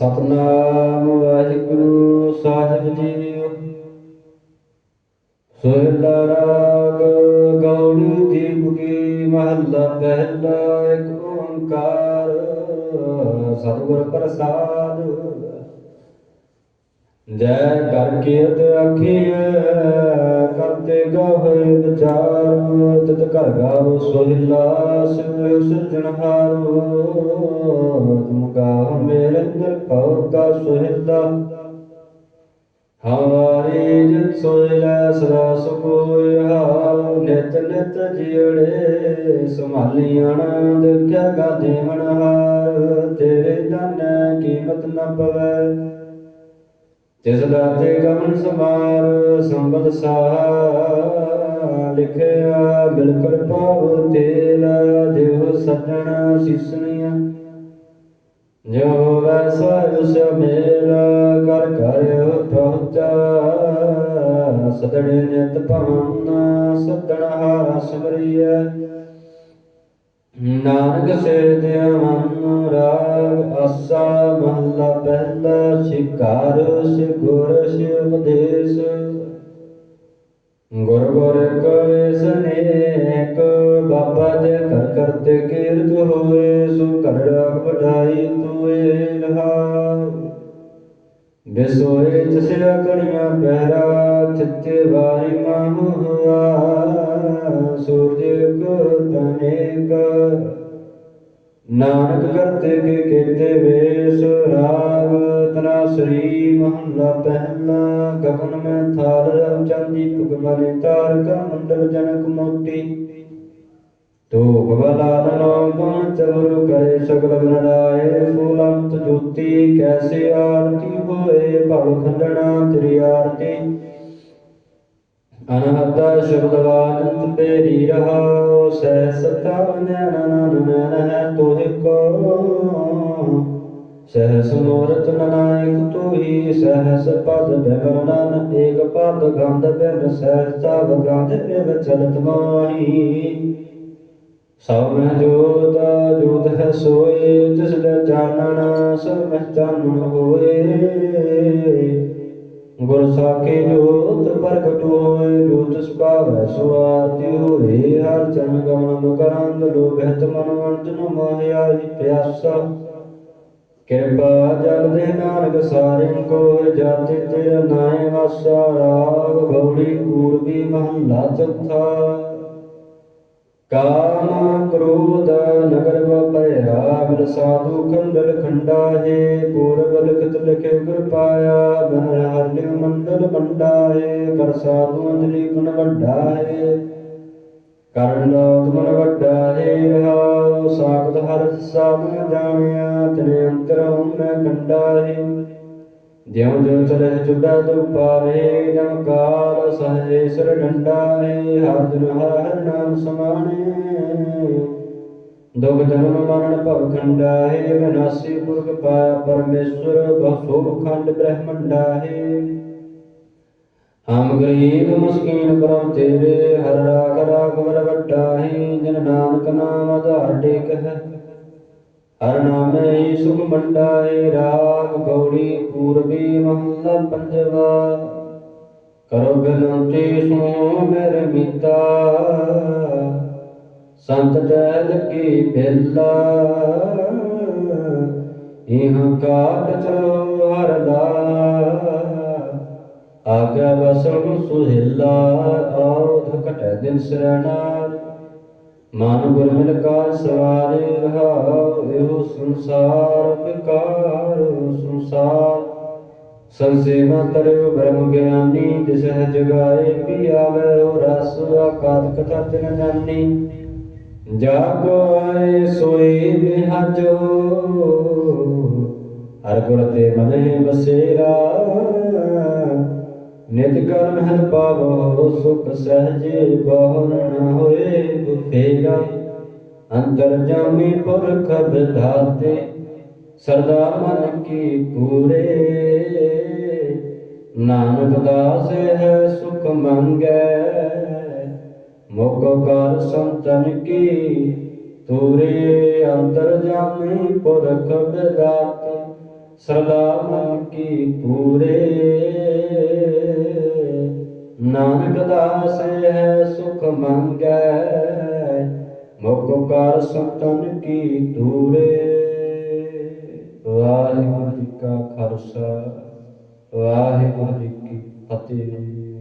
ਸਤਨਾਮ ਵਾਹਿਗੁਰੂ ਸਾਹਿਬ ਜੀ ਸੋਹਿਲਾ ਰਾਗ ਗੌੜੀ ਦੀਪ ਕੀ ਮਹੱਲਾ ਪਹਿਲਾ ਇੱਕ ਓੰਕਾਰ। ਸਤਿਗੁਰ ਪ੍ਰਸਾਦ। ਜੈ ਕਰ ਕੀਰਤ ਆਖੀਐ ਕਰਤੇ ਗਾਵੇ ਵਿਚਾਰ ਘਰ ਗਾਵ ਸੋਹਿਲਾ ਸਿਵ ਸਿਰਜਣਹਾਰੋ ਤੁਮ ਗਾਵ ਮੇਰੇ ਅੰਦਰ ਭਉ ਕਾ ਸੋਹਿਲਾ ਹਮਾਰੀ ਜਿਤ ਸੋਹਿਲਾ ਸਦਾ ਸੁਖੋਇ ਹਾਉ ਨਿਤ ਨਿਤ ਜਿਉੜੇ ਸੰਭਾਲੀਆਂ ਦੇਖਿਆ ਗਾ ਦੇਵਨ ਹਾਰ ਤੇਰੇ ਦਾਨ ਕੀਮਤ ਨ ਪਵੈ। ਤਿਸ ਦਾਤੇ ਗਮਨ ਸਮਾਰ ਸੰਬਦ ਸਾਹ ਲਿਖਿਆ ਬਿਲਕੁਲ ਪਾਵ ਤੇਲ ਜਿਉ ਸੱਜਣ ਸਿਸਨੀਆਂ ਜੋ ਵੈਸਾ ਉਸ ਕਰ ਕਰ ਪਹੁੰਚਾ। ਸਦੜੇ ਨਿਤ ਭਵਨ ਸਦਣ ਹਾਰ ਸਿਮਰੀਐ। ਨਾਨਕ ਸੇ ਦਿਆ ਮਨ ਰਾਗ ਆਸਾ ਮਹੱਲਾ ਪਹਿਲਾ, ਸ਼ਿਕਾਰ ਸੇ ਗੁਰ ਸੇ ਉਪਦੇਸ਼ ਗੁਰ ਗੁਰ ਕਰੇ ਸਨੇਕ, ਬਾਬਾ ਦੇ ਕਰ ਕਰਤੇ ਕੀਰਤ ਹੋਏ, ਸੋ ਕਰ ਰਾਗ ਵਡਾਈ ਤੂਏ ਰਹਾ ਬਿਸੋਏ ਤਿਸਿਆ ਕਣੀਆਂ ਪਹਿਰਾ ਚਿੱਤੇ ਵਾਰੀ ਮਾਹੁ ਸੂਰਜ ਕੋ ਤਨੇਕ ਨਾਨਕ ਕਰਤੇ ਕੇ ਕੀਤੇ ਵੇਸ ਰਾਗ ਤਨਾ ਸ੍ਰੀ ਮਹੱਲਾ ਪਹਿਲਾ, ਗਗਨ ਮੈਂ ਥਾਲ ਰਵ ਚੰਦੀ ਪੁਗਮਨੇ ਤਾਰਕ, ਮੰਡਲ ਜਨਕ ਮੋਤੀ। ਤੋ ਭਵਲਾਲ ਨੋ ਗੁਣ ਚਵਰ ਕਰੇ ਸਗਲ ਗੁਣ ਲਾਏ ਫੂਲੰਤ ਜੋਤੀ, ਕੈਸੇ ਆਰਤੀ ਹੋਏ ਭਵ ਖੰਡਣਾ ਤੇਰੀ ਆਰਤੀ। ਅਨਹਤਾ ਸ਼ਬਦ ਵਾਨੰਤ ਤੇਰੀ ਰਹਾਉ, ਸਹਿ ਸਤਾ ਨੈਣ ਸਹਿਸ ਮੂਰਤ ਨਾਇਕ ਤੂ ਹੀ ਸਹਿਸ ਪਦ ਬਿਮਲ ਏਕ ਪਦ ਗੰਧ ਬਿਨ ਸਹਿਸ ਸਭ ਗੰਧ ਬਿਨ ਚਲਤ ਮਾਹੀ। ਸਭ ਮਹਿ ਜੋਤ ਜੋਤ ਹੈ ਸੋਏ ਤਿਸ ਦੇ ਚਾਨਣ, ਸਭ ਮਹਿ ਚਾਨਣ ਹੋਏ। ਗੁਰ ਸਾਖੀ ਜੋਤ ਪ੍ਰਗਟ ਹੋਏ ਜੋਤ ਸੁਭਾਵੈ ਸੁਆਰਤੀ ਹੋਏ। ਹਰ ਚਰਨ ਗਮਨ ਮੁਕਰੰਦ ਲੋਭਿਤ ਮਨ ਅੰਜਨ ਮਾਹਿਆਈ ਪਿਆਸਾ। ਕਿਰਪਾ ਜਲ ਦੇ ਨਾਨਕ ਸਾਰਿਆਂ ਕੋ ਜਾਤੀ ਤੇ ਨਾਏ ਵਾਸਾ ਰਾਗ ਗੌੜੀ ਪੂਰਬੀ ਮਹੱਲਾ ਚੌਥਾ। ਕਾਮ ਕ੍ਰੋਧ ਨਗਰ ਵਪਿਆ ਬਿਨ ਸਾਧੂ ਖੰਡਲ ਖੰਡਾ ਹੈ ਪੂਰਬ ਲਿਖਤ ਲਿਖੇ ਗੁਰ ਪਾਇਆ ਬਨ ਹਰਿ ਮੰਡਲ ਮੰਡਾ ਹੈ ਕਰ ਸਾਧੂ ਅੰਜਲੀ ਗੁਣ ਵੱਡਾ ਹੈ ਕਰਨ ਲੋਕ ਮਨ ਵੱਡਾ ਹੈ ਸਾਖਤ ਹਰ ਸਾਧਨ ਜਾਣਿਆ, ਤਨੇ ਅੰਤਰ ਮੈਂ ਕੰਡਾ ਜਿਉ ਜਿਉ ਚਲੇ ਚੁੱਡਾ ਦੁ ਜਮ ਕਾਲ ਸਹੇ ਸਿਰ ਡੰਡਾ ਹਰ ਦਿਨ ਹਰ ਹਰ ਨਾਮ ਸਮਾਣੇ। ਦੁਖ ਜਨਮ ਮਰਨ ਭਵ ਖੰਡਾ ਹੈ ਵਿਨਾਸੀ ਪੁਰਖ ਪਾਇਆ ਪਰਮੇਸ਼ਵਰ ਬਸੋ ਖੰਡ ਬ੍ਰਹਮੰਡਾ ਹਮ ਗਰੀਬ ਮਸਕੀਨ ਪਰਮ ਤੇਰੇ ਹਰ ਰਾਖ ਰਾਖ ਵਰ ਜਿਨ ਨਾਨਕ ਨਾਮ ਆਧਾਰ ਟੇਕ ਹੈ। ਹਰ ਨਾਮੇ ਹੀ ਸੁਖ ਮੰਡਾਏ, ਰਾਗ ਗੌੜੀ ਪੂਰਬੀ ਮਹੱਲਾ ਪੰਜਵਾ। ਕਰੋ ਬੇਨੰਤੀ ਸੋ ਮੇਰੇ ਮੀਤਾ। ਸੰਤ ਜੈ ਲੱਗੀ ਬੇਲਾ ਇਹ ਕਾਟ ਚਲੋ, ਹਰ ਲਾ ਆਗਾ ਵਸਣ ਸੁਹਿਲਾ, ਆਉਧ ਘਟੈ ਦਿਨ ਸਰਣਾਰ ਮਨ ਗੁਰ ਮਿਲ ਕਾ ਸਵਾਰੇ ਰਹਾਉ, ਇਹੋ ਸੰਸਾਰ ਵਿਕਾਰ, ਸੰਸਾਰ। ਸੰਸੇਵਾ ਤਰਿਓ ਬ੍ਰਹਮ ਗਿਆਨੀ, ਦਿਸਹਿ ਜਗਾਏ ਪੀ ਆਵੇ ਉਹ ਰਸ ਆਕਾਤ ਕਥਾ ਤਿਨ ਜਾਨੀ। ਜਾਗੋ ਆਏ ਸੋਈ ਬਿਹਜੋ ਹਰ ਗੁਰ ਤੇ ਮਨੇ ਬਸੇਰਾ। ਨਿਤ ਕਰ ਮਹਿਲ ਪਾਵੋ, ਸੁਖ ਸਹਜੇ ਬਹੁਨ ਨ ਹੋਏ ਬੁਫੇਰਾ ਅੰਤਰ ਜਾਮੀ ਪੁਰਖ ਵਿਧਾਤੇ ਸਰਦਾ ਮਨ ਕੀ ਪੂਰੇ। ਨਾਨਕ ਦਾਸ ਹੈ ਸੁਖ ਮੰਗੈ ਮੁਖ ਕਰ ਸੰਤਨ ਕੀ ਤੂਰੇ। ਅੰਤਰ ਜਾਮੀ ਪੁਰਖ ਵਿਦਾਤੇ ਸਰਦਾ ਮਨ ਕੀ ਪੂਰੇ। ਨਾਨਕ ਦਾਸ ਹੈ ਸੁਖ ਮੰਗੈ, ਮੁਖ ਕਰ ਸੰਤਨ ਕੀ ਤੂਰੇ ਵਾਹਿਗੁਰੂ ਜੀ ਕਾ ਖਾਲਸਾ, ਵਾਹਿਗੁਰੂ ਜੀ ਕੀ ਫਤਿਹ।